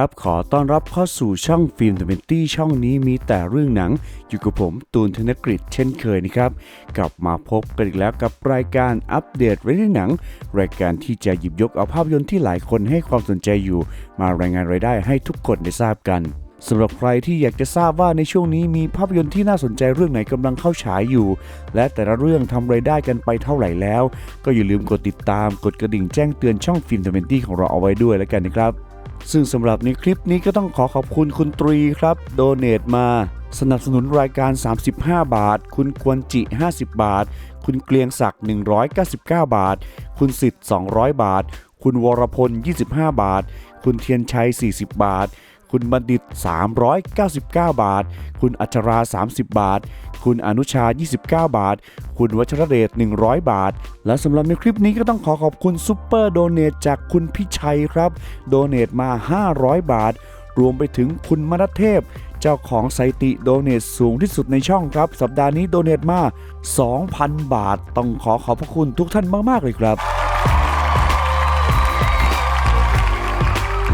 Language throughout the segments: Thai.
ครับ ขอต้อนรับเข้าสู่ช่องฟิล์มเดเวนตี้ช่องนี้มีแต่เรื่องหนัง อยู่กับผมตูนธนกฤษเช่นเคยนะครับ กลับมาพบกันอีกแล้วกับรายการอัปเดตเรื่องหนัง รายการที่จะหยิบยกเอาภาพยนตร์ที่หลายคนให้ความสนใจอยู่ มารายงานรายได้ให้ทุกคนได้ทราบกันสำหรับใครที่อยากจะทราบว่าในช่วงนี้มีภาพยนตร์ที่น่าสนใจเรื่องไหนกำลังเข้าฉายอยู่ และแต่ละเรื่องทำรายได้กันไปเท่าไหร่แล้ว ก็อย่าลืมกดติดตามกดกระดิ่งแจ้งเตือนช่องฟิล์มเดเวนตี้ของเราเอาไว้ด้วยแล้วกันนะครับ ซึ่งสำหรับในคลิปนี้ก็ต้องขอขอบคุณคุณตรีครับโดเน a มา สนับสนุนรายการ 35 บาท คุณควรจิ 50 บาท คุณเกลียงศักดิ์199 บาท คุณสิทธิ์ 200 บาท คุณวรพล 25 บาท คุณเทียนชัย 40 บาทคุณบัณฑิต 399 บาท คุณอัชรา 30 บาท คุณอนุชา 29 บาท คุณวัชรเดช 100 บาท และสำหรับในคลิปนี้ก็ต้องขอขอบคุณซุปเปอร์โดเน a จากคุณพิชัยครับ โดเน a มา 500 บาท รวมไปถึงคุณมณเทพ เจ้าของไซติโดเน a สูงที่สุดในช่องครับ สัปดาห์นี้โดเน a มา 2,000 บาท ต้องขอขอบพระคุณทุกท่านมาก ๆ เลยครับ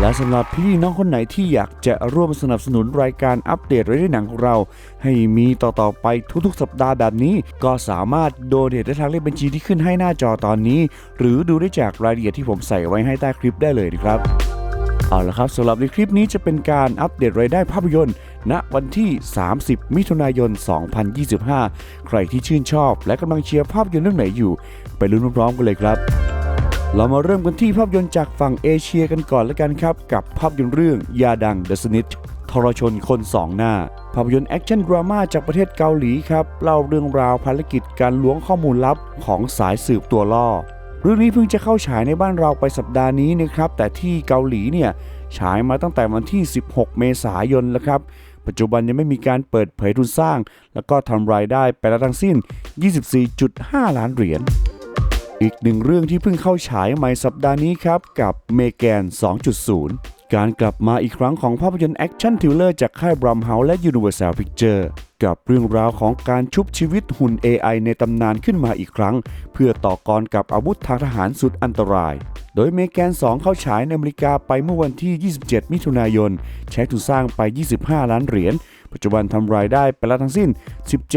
และสำหรับพี่น้องคนไหนที่อยากจะร่วมสนับสนุนรายการอัปเดตรายได้หนังของเรา ให้มีต่อๆไปทุกๆ สัปดาห์แบบนี้ ก็สามารถโดเนทได้ทางเลขบัญชีที่ขึ้นให้หน้าจอตอนนี้ หรือดูได้จากรายละเอียดที่ผมใส่ไว้ให้ใต้คลิปได้เลยนะครับเอาละครับสำหรับในคลิปนี้จะเป็นการอัปเดตรายได้ภาพยนตร์ ณวันที่ 30 มิถุนายน 2025 ใครที่ชื่นชอบและกำลังเชียร์ภาพยนตร์เรื่องไหนอยู่ ไปลุ้นพร้อมๆกันเลยครับ เรามาเริ่มกันที่ภาพยนตร์จากฝั่งเอเชียกันก่อนแล้วกันครับ กับภาพยนตร์เรื่องยาดัง The Snitch ทรชนคนสองหน้า ภาพยนตร์แอคชั่นดราม่าจากประเทศเกาหลีครับ เล่าเรื่องราวภารกิจการล้วงข้อมูลลับของสายสืบตัวล่อ เรื่องนี้เพิ่งจะเข้าฉายในบ้านเราไปสัปดาห์นี้นะครับ แต่ที่เกาหลีเนี่ยฉายมาตั้งแต่วันที่ 16 เมษายนแล้วครับปัจจุบันยังไม่มีการเปิดเผยทุนสร้าง แล้วก็ทำรายได้ไปแล้วทั้งสิ้น 24.5 ล้านเหรียญ อีกหนึ่งเรื่องที่เพิ่งเข้าฉายใหม่สัปดาห์นี้ครับ กับเมแกน 2.0 การกลับมาอีกครั้งของภาพยนตร์แอคชั่นทิลเลอร์จากค่ายบรัมเฮาและ Universal Picture กับเรื่องราวของการชุบชีวิตหุ่น AI ในตำนานขึ้นมาอีกครั้ง เพื่อต่อกรกับอาวุธทางทหารสุดอันตราย โดยเมแกน 2 เข้าฉายในอเมริกาไปเมื่อวันที่ 27 มิถุนายน ใช้ทุนสร้างไป 25 ล้านเหรียญ ปัจจุบันทำรายได้ไปแล้วทั้งสิ้น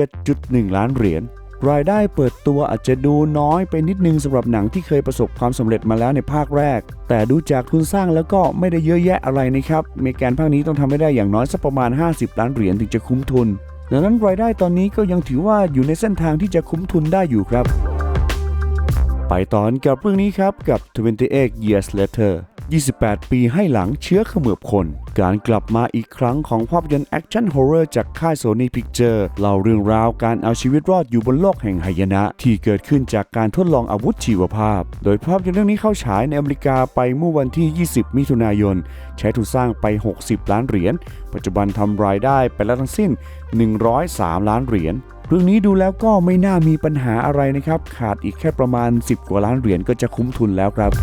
17.1 ล้านเหรียญ รายได้เปิดตัวอาจจะดูน้อยไปนิดนึงสำหรับหนังที่เคยประสบความสำเร็จมาแล้วในภาคแรก แต่ดูจากทุนสร้างแล้วก็ไม่ได้เยอะแยะอะไรนะครับเมแกนภาคนี้ต้องทำให้ได้อย่างน้อยสักประมาณ 50 ล้านเหรียญถึงจะคุ้มทุน ดังนั้นรายได้ตอนนี้ก็ยังถือว่าอยู่ในเส้นทางที่จะคุ้มทุนได้อยู่ครับ ไปตอนกับเรื่องนี้ครับกับ 28 Years Later 28 ปีให้หลังเชื้อเขมือบคน การกลับมาอีกครั้งของภาพยนตร์แอคชั่นฮอร์เรอร์จากค่าย Sony Picture เล่าเรื่องราวการเอาชีวิตรอดอยู่บนโลกแห่งหายนะ ที่เกิดขึ้นจากการทดลองอาวุธชีวภาพ โดยภาพยนตร์เรื่องนี้เข้าฉายในอเมริกาไปเมื่อวันที่ 20 มิถุนายน ใช้ทุนสร้างไป 60 ล้านเหรียญ ปัจจุบันทำรายได้ไปแล้วทั้งสิ้น 103 ล้านเหรียญเรื่องนี้ดูแล้วก็ไม่น่ามีปัญหาอะไรนะครับ ขาดอีกแค่ประมาณ 10 กว่าล้านเหรียญก็จะคุ้มทุนแล้วครับ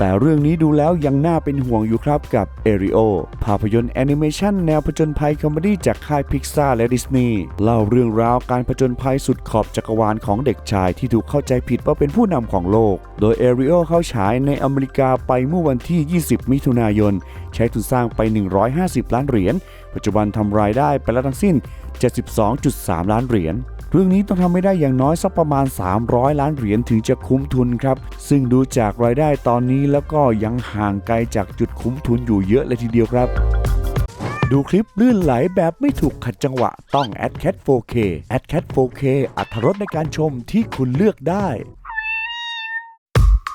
แต่เรื่องนี้ดูแล้วยังน่าเป็นห่วงอยู่ครับกับเอริโอภาพยนตร์แอนิเมชันแนวผจญภัยคอมเมดี้จากค่ายพิกซาและดิสนีย์เล่าเรื่องราวการผจญภัยสุดขอบจักรวาลของเด็กชายที่ถูกเข้าใจผิดว่าเป็นผู้นำของโลก โดยเอริโอเข้าฉายในอเมริกาไปเมื่อวันที่ 20 มิถุนายน ใช้ทุนสร้างไป 150 ล้านเหรียญ ปัจจุบันทำรายได้ไปแล้วทั้งสิ้น 72.3 ล้านเหรียญ เรื่องนี้ต้องทำให้ได้อย่างน้อยสักประมาณ 300 ล้านเหรียญถึงจะคุ้มทุนครับ ซึ่งดูจากรายได้ตอนนี้แล้วก็ยังห่างไกลจากจุดคุ้มทุนอยู่เยอะเลยทีเดียวครับดูคลิปลื่นไหลแบบไม่ถูกขัดจังหวะต้อง a d c a t 4K a d c a t 4K อัตรรสในการชมที่คุณเลือกได้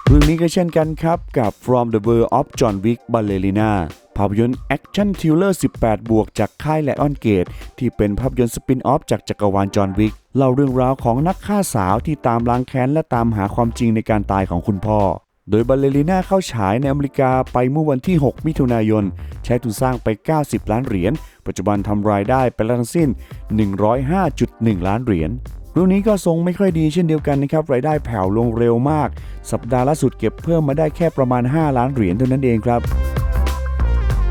เรื่องนี้ก็เช่นกันครับกับ From the World of John Wick Ballerina ภาพยนตร์แอคชั่นทิลเลอร์ 18 บวกจากค่ายแลออนเกต ที่เป็นภาพยนตร์สปินออฟจากจักรวาลจอห์นวิก เล่าเรื่องราวของนักฆ่าสาวที่ตามล้างแค้นและตามหาความจริงในการตายของคุณพ่อ โดยบัลเลริน่าเข้าฉายในอเมริกาไปเมื่อวันที่ 6 มิถุนายน ใช้ทุนสร้างไป 90 ล้านเหรียญ ปัจจุบันทำรายได้ไปแล้วทั้งสิ้น 105.1 ล้านเหรียญเรื่องนี้ก็ทรงไม่ค่อยดีเช่นเดียวกันนะครับรายได้แผ่วลงเร็วมาก สัปดาห์ล่าสุดเก็บเพิ่มมาได้แค่ประมาณ 5 ล้านเหรียญเท่านั้นเองครับ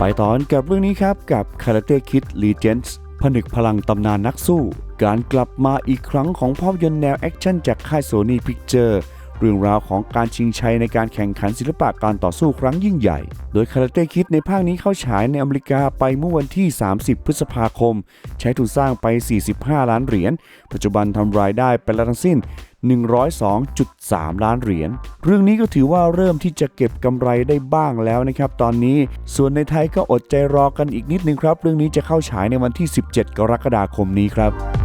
ไปตอนกับเรื่องนี้ครับกับ Karate Kid Legends ผนึกพลังตำนานนักสู้ การกลับมาอีกครั้งของภาพยนตร์แนวแอคชั่นจากค่ายโซนี่พิกเจอร์ เรื่องราวของการชิงชัยในการแข่งขันศิลปะการต่อสู้ครั้งยิ่งใหญ่ โดยคาราเต้คิดในภาคนี้เข้าฉายในอเมริกาไปเมื่อวันที่ 30 พฤษภาคม ใช้ทุนสร้างไป 45 ล้านเหรียญ ปัจจุบันทำรายได้ไปแล้วทั้งสิ้น 102.3 ล้านเหรียญ เรื่องนี้ก็ถือว่าเริ่มที่จะเก็บกำไรได้บ้างแล้วนะครับตอนนี้ ส่วนในไทยก็อดใจรอกันอีกนิดนึงครับ เรื่องนี้จะเข้าฉายในวันที่ 17 กรกฎาคมนี้ครับ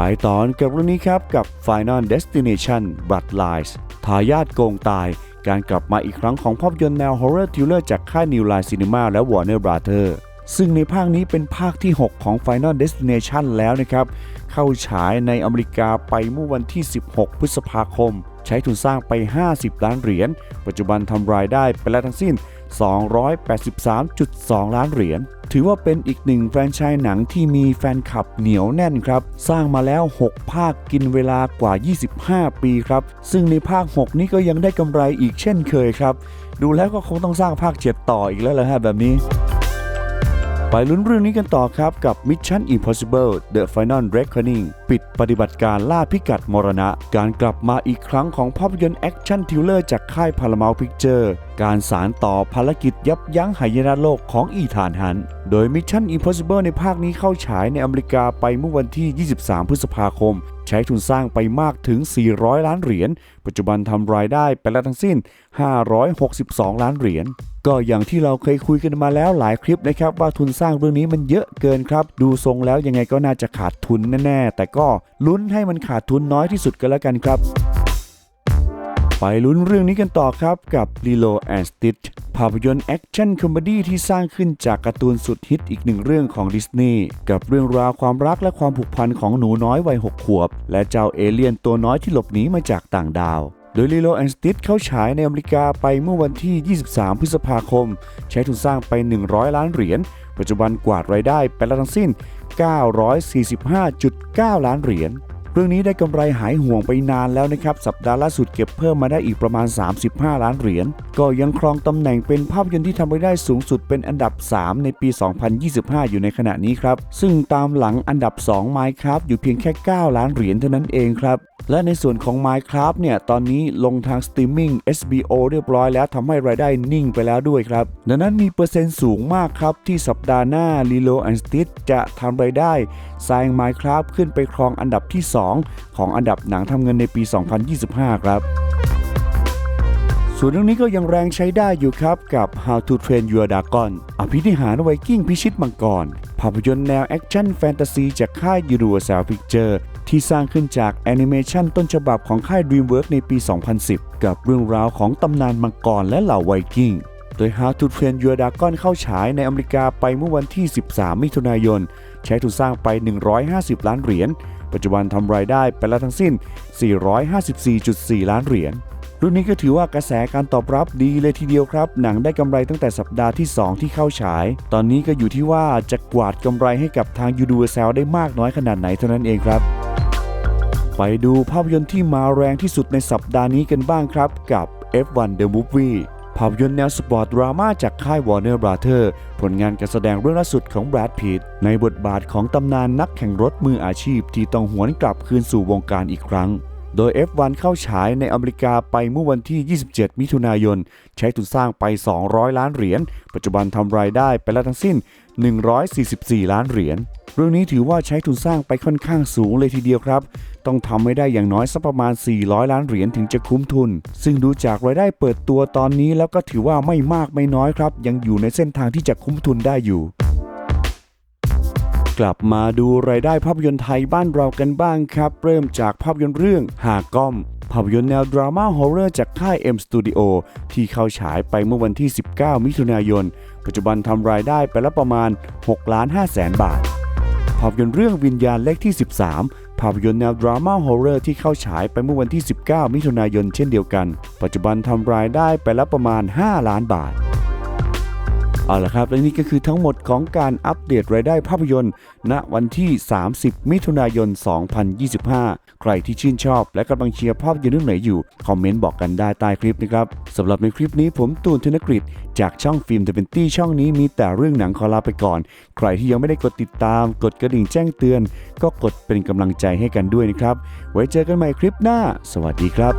ไปตอนกับเรื่องนี้ครับกับ Final Destination Bloodlines ทายาทโกงตาย การกลับมาอีกครั้งของภาพยนตร์แนว Horror Thriller จากค่าย New Line Cinema และ Warner Brother ซึ่งในภาคนี้เป็นภาคที่ 6 ของ Final Destination แล้วนะครับ เข้าฉายในอเมริกาไปเมื่อวันที่ 16 พฤษภาคม ใช้ทุนสร้างไป 50 ล้านเหรียญ ปัจจุบันทำรายได้ไปแล้วทั้งสิ้น 283.2 ล้านเหรียญ ถือว่าเป็นอีกหนึ่งแฟรนไชส์หนังที่มีแฟนคลับเหนียวแน่นครับ สร้างมาแล้ว 6 ภาคกินเวลากว่า 25 ปีครับ ซึ่งในภาค 6 นี้ก็ยังได้กำไรอีกเช่นเคยครับ ดูแล้วก็คงต้องสร้างภาค 7 ต่ออีกแล้วละฮะแบบนี้ ไปลุ้นเรื่องนี้กันต่อครับกับ Mission Impossible The Final Reckoning ปิดปฏิบัติการล่าพิกัดมรณะ การกลับมาอีกครั้งของภาพยนตร์แอคชั่นทิวเลอร์จากค่ายพาราเมลพิกเจอร์การสารต่อภารกิจยับยั้งหายนะโลกของอีธานฮัน โดย Mission Impossible ในภาคนี้เข้าฉายในอเมริกาไปเมื่อวันที่ 23 พฤษภาคม ใช้ทุนสร้างไปมากถึง 400 ล้านเหรียญ ปัจจุบันทำรายได้ไปแล้วทั้งสิ้น 562 ล้านเหรียญ ก็อย่างที่เราเคยคุยกันมาแล้วหลายคลิปนะครับ ว่าทุนสร้างเรื่องนี้มันเยอะเกินครับ ดูทรงแล้วยังไงก็น่าจะขาดทุนแน่ๆ แต่ก็ลุ้นให้มันขาดทุนน้อยที่สุดกันแล้วกันครับ ไปลุ้นเรื่องนี้กันต่อครับกับ Lilo and Stitch ภาพยนตร์แอคชั่นคอมเมดี้ที่สร้างขึ้นจากการ์ตูนสุดฮิตอีกหนึ่งเรื่องของดิสนีย์กับเรื่องราวความรักและความผูกพันของหนูน้อยวัย6ขวบ และเจ้าเอเลี่ยนตัวน้อยที่หลบหนีมาจากต่างดาว โดย Lilo and Stitch เข้าฉายในอเมริกาไปเมื่อวันที่ 23 พฤษภาคม ใช้ทุนสร้างไป 100 ล้านเหรียญปัจจุบันกวาดรายได้ไปแล้วทั้งสิ้น 945.9 ล้านเหรียญ รื่องนี้ได้กำไรหายห่วงไปนานแล้วนะครับ สัปดาห์ล่าสุดเก็บเพิ่มมาได้อีกประมาณ 35 ล้านเหรียญ ก็ยังครองตำแหน่งเป็นภาพยนตร์ที่ทำรายได้สูงสุดเป็นอันดับ 3 ในปี 2025 อยู่ในขณะนี้ครับ ซึ่งตามหลังอันดับ 2 Minecraft อยู่เพียงแค่ 9 ล้านเหรียญเท่านั้นเองครับ และในส่วนของ Minecraft เนี่ย ตอนนี้ลงทางสตรีมมิ่ง SBO เรียบร้อยแล้วทำให้รายได้นิ่งไปแล้วด้วยครับ ดังนั้นมีเปอร์เซ็นต์สูงมากครับ ที่สัปดาห์หน้า Lilo and Stitch จะทำรายได้แซง Minecraft ขึ้นไปครองอันดับที่ 2 ของอันดับหนังทำเงินในปี 2025 ครับส่วนเรื่องนี้ก็ยังแรงใช้ได้อยู่ครับกับ How to Train Your Dragon อภินิหารไวกิ้งพิชิตมังกร ภาพยนตร์แนวแอคชั่นแฟนตาซีจากค่าย Universal Picture ที่สร้างขึ้นจากแอนิเมชันต้นฉบับของค่าย DreamWorks ในปี 2010 กับเรื่องราวของตำนานมังกรและเหล่าไวกิ้ง โดย How to Train Your Dragon เข้าฉายในอเมริกาไปเมื่อวันที่ 13 มิถุนายน ใช้ทุนสร้างไป 150 ล้านเหรียญ ปัจจุบันทำรายได้ไปแล้วทั้งสิ้น 454.4 ล้านเหรียญรุ่นนี้ก็ถือว่ากระแสการตอบรับดีเลยทีเดียวครับ หนังได้กำไรตั้งแต่สัปดาห์ที่ 2 ที่เข้าฉาย ตอนนี้ก็อยู่ที่ว่าจะกวาดกำไรให้กับทาง Universal ได้มากน้อยขนาดไหนเท่านั้นเองครับ ไปดูภาพยนตร์ที่มาแรงที่สุดในสัปดาห์นี้กันบ้างครับกับ F1 The Movie ภาพยนตร์แนวสปอร์ตดราม่าจากค่าย Warner Brother ผลงานการแสดงเรื่องล่าสุดของแบรดพีตในบทบาทของตำนานนักแข่งรถมืออาชีพที่ต้องหวนกลับคืนสู่วงการอีกครั้ง โดย F1 เข้าฉายในอเมริกาไปเมื่อวันที่ 27 มิถุนายน ใช้ทุนสร้างไป 200 ล้านเหรียญ ปัจจุบันทำรายได้ไปแล้วทั้งสิ้น 144 ล้านเหรียญ เรื่องนี้ถือว่าใช้ทุนสร้างไปค่อนข้างสูงเลยทีเดียวครับ ต้องทำให้ได้อย่างน้อยสักประมาณ 400 ล้านเหรียญถึงจะคุ้มทุน ซึ่งดูจากรายได้เปิดตัวตอนนี้แล้วก็ถือว่าไม่มากไม่น้อยครับ ยังอยู่ในเส้นทางที่จะคุ้มทุนได้อยู่ กลับมาดูรายได้ภาพยนตร์ไทยบ้านเรากันบ้างครับ เริ่มจากภาพยนตร์เรื่องหากก้อม ภาพยนตร์แนวดราม่าฮอร์เรอร์จากค่าย M Studio ที่เข้าฉายไปเมื่อวันที่ 19 มิถุนายน ปัจจุบันทำรายได้ไปแล้วประมาณ6ล้าน5แสนบาท ภาพยนตร์เรื่องวิญญาณเลขที่ 13 ภาพยนตร์แนวดราม่าฮอร์เรอร์ที่เข้าฉายไปเมื่อวันที่ 19 มิถุนายนเช่นเดียวกัน ปัจจุบันทำรายได้ไปแล้วประมาณ 5 ล้านบาท เอาละครับ และนี่ก็คือทั้งหมดของการอัปเดตรายได้ภาพยนตร์ ณวันที่ 30 มิถุนายน 2025 ใครที่ชื่นชอบ และกำลังเชียร์ภาพยนตร์เรื่องไหนอยู่ คอมเมนต์บอกกันได้ใต้คลิปนะครับสำหรับในคลิปนี้ผมตูนธนกฤษจากช่องฟิล์มเดเวนตี้ช่องนี้มีแต่เรื่องหนังขอลาไปก่อน ใครที่ยังไม่ได้กดติดตาม กดกระดิ่งแจ้งเตือน ก็กดเป็นกำลังใจให้กันด้วยนะครับ ไว้เจอกันใหม่คลิปหน้า สวัสดีครับ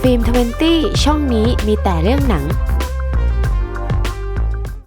ฟิล์ม20 ช่องนี้มีแต่เรื่องหนัง